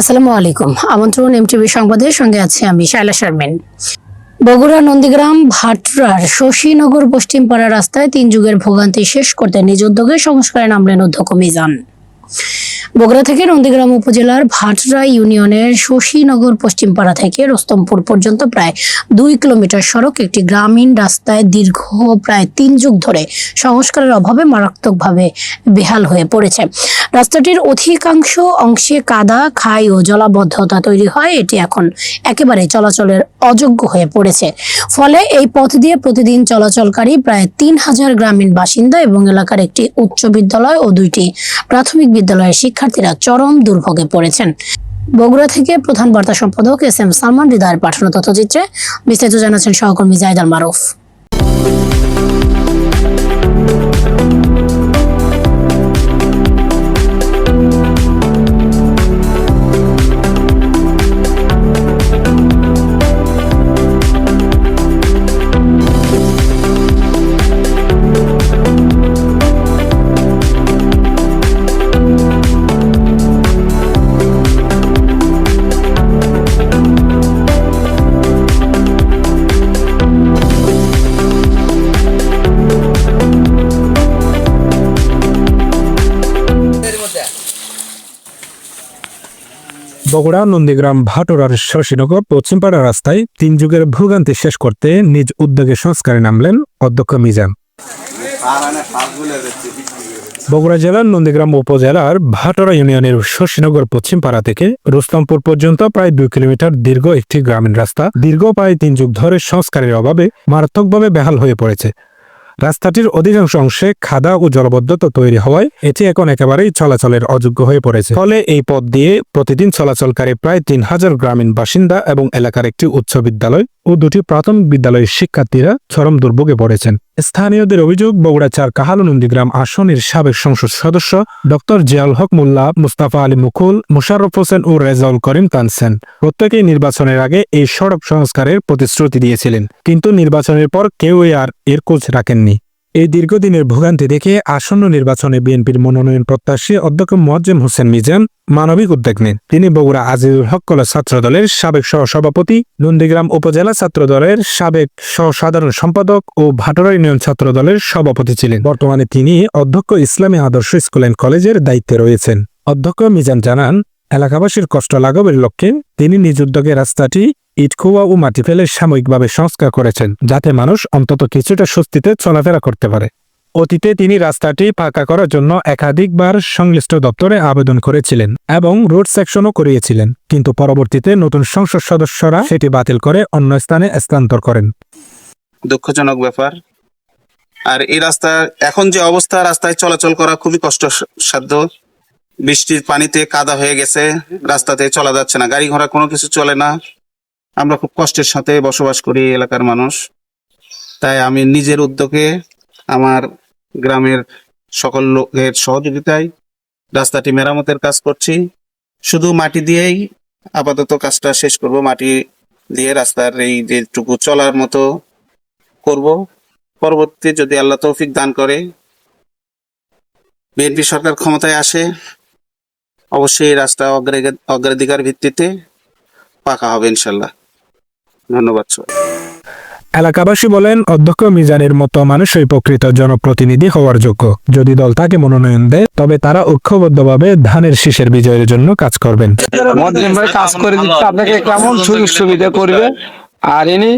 আসসালামু আলাইকুম। আমন্ত্রণ এমটিভি সংবাদের সঙ্গে আছি আমি শাইলা শারমিন। বগুড়া, নন্দীগ্রাম, ভাটরার শশীনগর পশ্চিমপাড়া রাস্তায় তিন যুগের ভোগান্তি শেষ করতে নিজ উদ্যোগে সংস্কারে নামলেন অধ্যক্ষ মিজান। বগুড়া থেকে নন্দীগ্রাম উপজেলার ভাটরা ইউনিয়নের শশীনগর পশ্চিমপাড়া থেকে রোস্তমপুর পর্যন্ত প্রায় দুই কিলোমিটার সড়ক একটি গ্রামীণ রাস্তায় দীর্ঘ প্রায় তিন যুগ ধরে সংস্কারের অভাবে মারাত্মকভাবে বেহাল হয়ে পড়েছে। রাস্তাটির অধিকাংশ অংশে কাদা, খাই ও জলাবদ্ধতা তৈরি হয়। এটি এখন একেবারে চলাচলের অযোগ্য হয়ে পড়েছে। ফলে এই পথ দিয়ে প্রতিদিন চলাচলকারী প্রায় তিন হাজার গ্রামীণ বাসিন্দা এবং এলাকার একটি উচ্চ বিদ্যালয় ও দুইটি প্রাথমিক বিদ্যালয়ের শিক্ষার্থীরা চরম দুর্ভোগে পড়েছেন। বগুড়া থেকে প্রধান বার্তা সম্পাদক এস এম সালমান হৃদয়ের পাঠানো তথ্যচিত্রে বিস্তারিত জানাচ্ছেন সহকর্মী জায়দাল মারুফ। বগুড়া, নন্দীগ্রাম, ভাটোরার শশীনগর, পশ্চিমপাড়া রাস্তায় তিন যুগের ভোগান্তি শেষ করতে নিজ উদ্যোগে সংস্কারে নামলেন অধ্যক্ষ মিজান। বগুড়া জেলার নন্দীগ্রাম উপজেলার ভাটোরা ইউনিয়নের শশীনগর পশ্চিমপাড়া থেকে রুস্তমপুর পর্যন্ত প্রায় দুই কিলোমিটার দীর্ঘ একটি গ্রামীণ রাস্তা, দীর্ঘ প্রায় তিন যুগ ধরে সংস্কারের অভাবে মারাত্মকভাবে বেহাল হয়ে পড়েছে। রাস্তাটির অধিকাংশ অংশে খাদা ও জলবদ্ধতা তৈরি হওয়ায় এটি এখন একেবারেই চলাচলের অযোগ্য হয়ে পড়েছে। ফলে এই পথ দিয়ে প্রতিদিন চলাচলকারী প্রায় তিন হাজার গ্রামীণ বাসিন্দা এবং এলাকার একটি উচ্চ বিদ্যালয় ও দুটি প্রাথমিক বিদ্যালয়ের শিক্ষার্থীরা চরম দুর্ভোগে পড়েছেন। স্থানীয়দের অভিযোগ বগুড়া চার কাহালু আসনের সাবেক সংসদ সদস্য ডক্টর জিয়াউল হক মোল্লা, মুস্তাফা আলী মুকুল মুশারফ হোসেন ও রেজাউল করিম কানসেন প্রত্যেকেই নির্বাচনের আগে এই সড়ক সংস্কারের প্রতিশ্রুতি দিয়েছিলেন। কিন্তু নির্বাচনের পর কেউই আর এর কোচ রাখেননি। এই দীর্ঘদিনের ভোগান্তি দেখে আসন্ন নির্বাচনে বিএনপির মনোনয়ন প্রত্যাশী অধ্যক্ষ মোয়াজ্জেম হোসেন মিজান মানবিক উদ্যোগ নেন। তিনি বগুড়া আজিজুল হক কলা ছাত্রদলের সাবেক সহসভাপতি, নন্দীগ্রাম উপজেলা ছাত্রদলের সাবেক সহসাধারণ সম্পাদক ও ভাটোরা ইউনিয়ন ছাত্রদলের সভাপতি ছিলেন। বর্তমানে তিনি অধ্যক্ষ ইসলামী আদর্শ স্কুল অ্যান্ড কলেজের দায়িত্বে রয়েছেন। অধ্যক্ষ মিজান জানান, এলাকাবাসীর কষ্ট লাঘবের লক্ষ্যে তিনি নিজ উদ্যোগে রাস্তাটি ইটখোয়া ও মাটি ফেলে সাময়িকভাবে সংস্কার করেছেন, যাতে মানুষ অন্তত কিছুটা স্বস্তিতে চলাফেরা করতে পারে। অতীতে তিনি রাস্তাটি ফাঁকা করার জন্য একাধিকবার সংশ্লিষ্ট দপ্তরে আবেদন করেছিলেন এবং রোড সেকশনও করিয়েছিলেন, কিন্তু পরবর্তীতে নতুন সংসদ সদস্যরা সেটি বাতিল করে অন্য স্থানে স্থানান্তর করেন। দুঃখজনক ব্যাপার। আর এই রাস্তা, এখন যে অবস্থা, রাস্তায় চলাচল করা খুবই কষ্টসাধ্য। বৃষ্টির পানিতে কাদা হয়ে গেছে, রাস্তাতে চলা যাচ্ছে না গাড়ি ঘোড়া কোনো কিছু চলে না। আমরা খুব কষ্টের সাথে বসবাস করি এলাকার মানুষ। তাই আমি নিজের উদ্যোগে আমার গ্রামের সকল লোকের সহযোগিতায় রাস্তাটি মেরামতের কাজ করছি। শুধু মাটি দিয়েই আপাতত কাজটা শেষ করব, মাটি দিয়ে রাস্তার এই যেটুকু চলার মতো করব। পরবর্তী যদি আল্লাহ তৌফিক দান করে, বিএনপি সরকার ক্ষমতায় আসে, অবশ্যই রাস্তা অগ্রাধিকার- অগ্রাধিকার ভিত্তিতে পাকা হবে ইনশাল্লাহ। ধন্যবাদ এলাকাবাসী বলেন অধ্যক্ষ মিজানের মতো মানুষই প্রকৃত জনপ্রতিনিধি হওয়ার যোগ্য। যদি দল তাকে মনোনয়ন দেয় তবে তারা ঐক্যবদ্ধভাবে ধানের শীষের বিজয়ের জন্য কাজ করবেন। কাজ করে দিচ্ছে আপনাকে কেমন সুযোগ সুবিধা করবে? আর ইনি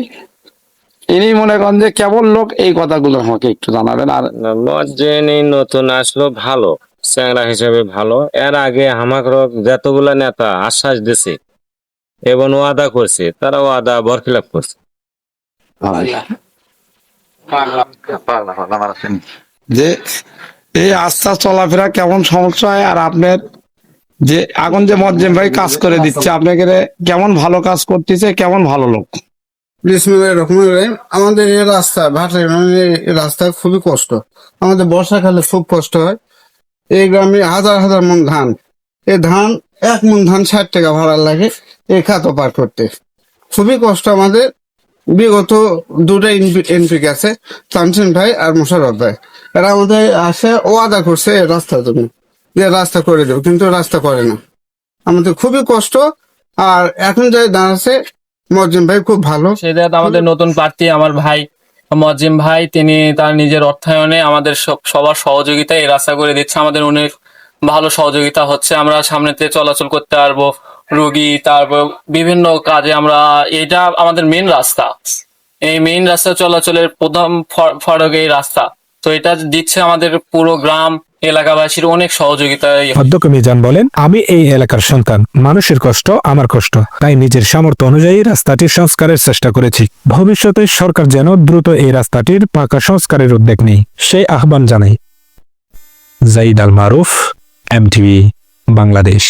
ইনি মনে করেন যে কেমন লোক এই কথাগুলো আমাকে একটু জানাবেন আর মজ্জেন নতুন আসলো ভালো চ্যাংরা হিসেবে ভালো। এর আগে আমাকে যতগুলা নেতা আশ্বাস দিছে এবং ওয়াদা করছে তারা ওয়াদা বরখিলাপ করছে। যে এই আস্থা চলাফেরা কেমন সমস্যা হয় আর আপনার যে এখন যে মজ্জেম ভাই কাজ করে দিচ্ছে আপনাকে কেমন ভালো কাজ করতেছে কেমন ভালো লোক? আমাদের এই রাস্তা ভাটার এই রাস্তা খুবই কষ্ট। আমাদের বর্ষাকালে খুব কষ্ট হয়। এই গ্রামে হাজার হাজার মন ধান। এই ধান এক মন ধান ষাট টাকা ভাড়া লাগে। এই খাত পার করতে। খুবই কষ্ট আমাদের। বিগত দুটা এনপি গেছে তানসিন ভাই আর মোশারফ ভাই। এরা আমাদের আসে, ওয়াদা করছে এই রাস্তার জন্য যে রাস্তা করে দেবো কিন্তু রাস্তা করে না। আমাদের খুবই কষ্ট। আর এখন যাই দাঁড়াচ্ছে মজিম ভাই খুব ভালো। সেটা আমাদের নতুন প্রার্থী আমার ভাই মজিম ভাই, তিনি তার নিজের অর্থায়নে আমাদের সব- সবার সহযোগিতায় এই রাস্তা করে দিচ্ছে। আমাদের অনেক ভালো সহযোগিতা হচ্ছে, আমরা সামনেতে চলাচল করতে পারব, রুগী, তারপর বিভিন্ন কাজে আমরা, এটা আমাদের মেন রাস্তা। এই মেইন রাস্তা চলাচলের প্রথম ফ- ফটক এই রাস্তা। তো এটা দিচ্ছে আমাদের পুরো গ্রাম, এলাকাবাসীর অনেক সহযোগিতা। মিজান বলেন, আমি এই এলাকার সন্তান, মানুষের কষ্ট, আমার কষ্ট। তাই নিজের সামর্থ্য অনুযায়ী রাস্তাটির সংস্কারের চেষ্টা করেছি। ভবিষ্যতে সরকার যেন দ্রুত এই রাস্তাটির পাকা সংস্কারের উদ্যোগ নেই সেই আহ্বান জানাই। জাইদ আল মারুফ এমটিভি বাংলাদেশ।